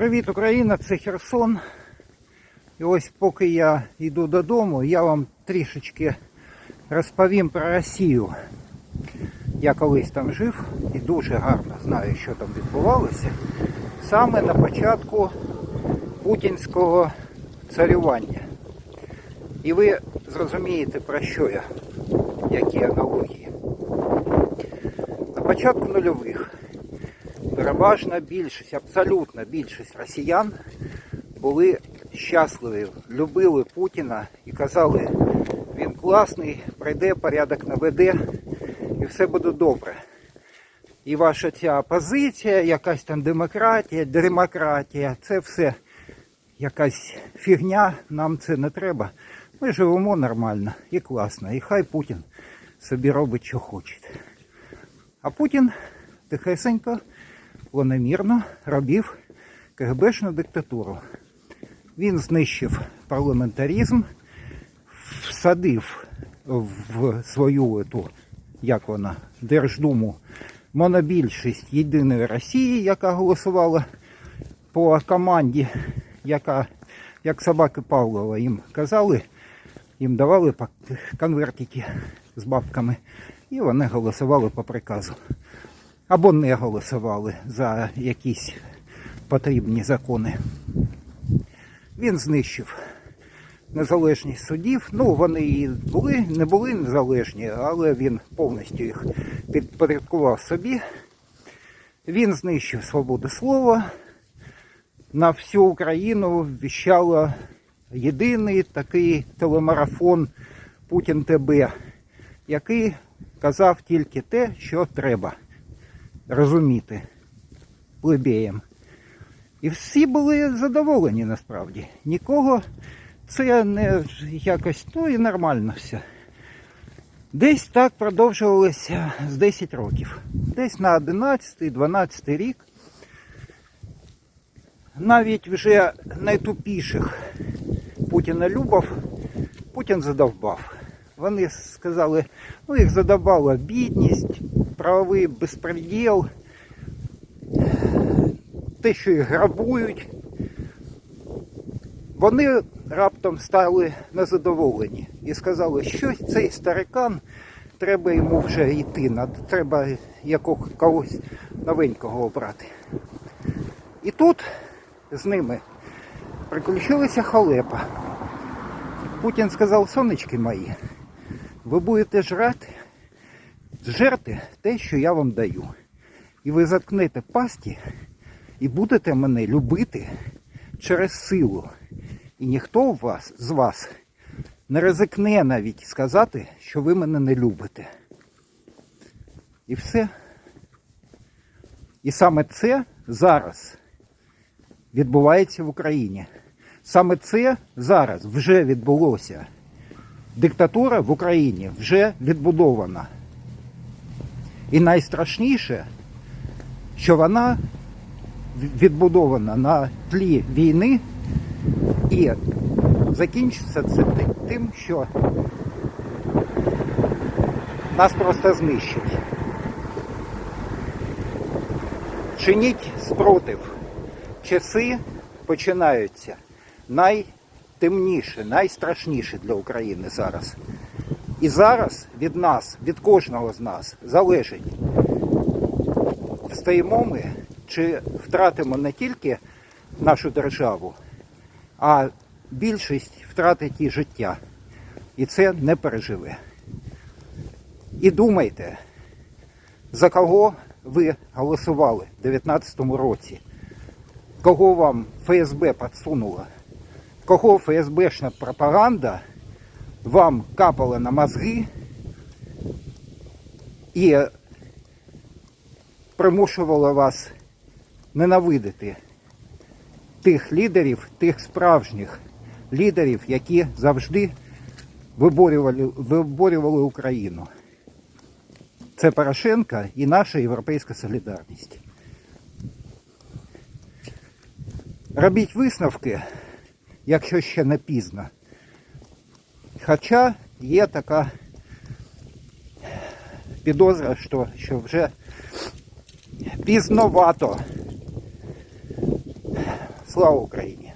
Привіт, Україна! Це Херсон. І ось поки я йду додому, я вам трішечки розповім про Росію. Я колись там жив і дуже гарно знаю, що там відбувалося. Саме на початку путінського царювання. І ви зрозумієте, про що я, які аналогії. На початку нульових переважна більшість, абсолютна більшість росіян були щасливі, любили Путіна і казали, він класний, прийде, порядок наведе і все буде добре. І ваша ця позиція, якась там демократія, демократія, це все якась фігня, нам це не треба. Ми живемо нормально і класно. І хай Путін собі робить, що хоче. А Путін тихесенько, планомірно робив КГБшну диктатуру. Він знищив парламентаризм, всадив в свою ету, як вона, Держдуму монобільшість Єдиної Росії, яка голосувала по команді, яка, як собаки Павлова, їм казали, їм давали конвертики з бабками, і вони голосували по приказу. Або не голосували за якісь потрібні закони. Він знищив незалежність судів. Ну, вони і були, не були незалежні, але він повністю їх підпорядкував собі. Він знищив свободу слова. На всю Україну віщало єдиний такий телемарафон Путін ТБ, який казав тільки те, що треба розуміти плебеям. І всі були задоволені насправді. Нікого це не якось, ну і нормально все. Десь так продовжувалося з 10 років. Десь на 11-12 рік. Навіть вже найтупіших Путіна любов Путін задовбав. Вони сказали, ну їх задавала бідність, правовий безпреділ, те, що їх грабують. Вони раптом стали незадоволені і сказали, що цей старикан, треба йому вже йти, треба якого, когось новенького обрати. І тут з ними приключилася халепа. Путін сказав, сонечки мої, ви будете жрати, жерти те, що я вам даю. І ви заткнете пасті і будете мене любити через силу. І ніхто вас, з вас не ризикне навіть сказати, що ви мене не любите. І все. І саме це зараз відбувається в Україні. Саме це зараз вже відбулося. Диктатура в Україні вже відбудована. І найстрашніше, що вона відбудована на тлі війни і закінчиться це тим, що нас просто знищать. Чиніть спротив. Часи починаються найтемніші, найстрашніші для України зараз. І зараз від нас, від кожного з нас залежить, встаємо ми чи втратимо не тільки нашу державу, а більшість втратить і життя. І це не переживе. І думайте, за кого ви голосували в 2019 році, кого вам ФСБ підсунула, кого ФСБшна пропаганда вам капала на мозги і примушувала вас ненавидити тих лідерів, тих справжніх лідерів, які завжди виборювали, виборювали Україну. Це Порошенка і наша європейська солідарність. Робіть висновки, якщо ще не пізно. Хоча є така підозра, що, що вже пізновато Слава Україні!